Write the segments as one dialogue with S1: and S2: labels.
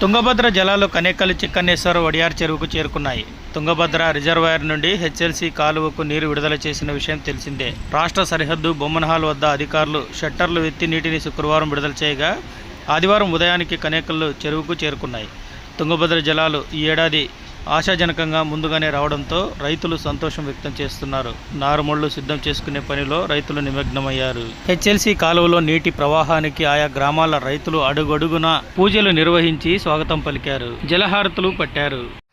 S1: తుంగభద్ర జలాలు కనేకల్ చిక్కన్నేశ్వర వడియార్ చెరువుకు చేరుకున్నాయి. తుంగభద్ర రిజర్వాయర్ నుండి హెచ్ఎల్సీ కాలువకు నీరు విడుదల చేసిన విషయం తెలిసిందే. రాష్ట్ర సరిహద్దు బొమ్మనహాల్ వద్ద అధికారులు షట్టర్లు ఎత్తి నీటిని శుక్రవారం విడుదల చేయగా ఆదివారం ఉదయానికి కనేకల్లు చెరువుకు చేరుకున్నాయి. తుంగభద్ర జలాలు ఈ ఏడాది ఆశాజనకంగా ముందుగానే రావడంతో రైతులు సంతోషం వ్యక్తం చేస్తున్నారు. నారుమళ్ళు సిద్ధం చేసుకునే పనిలో రైతులు నిమగ్నమయ్యారు. హెచ్ఎల్సి కాలువలో నీటి ప్రవాహానికి ఆయా గ్రామాల రైతులు అడుగడుగున పూజలు నిర్వహించి స్వాగతం పలికారు. జలహారతులు పట్టారు.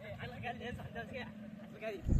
S1: Hey, I like it. I like it.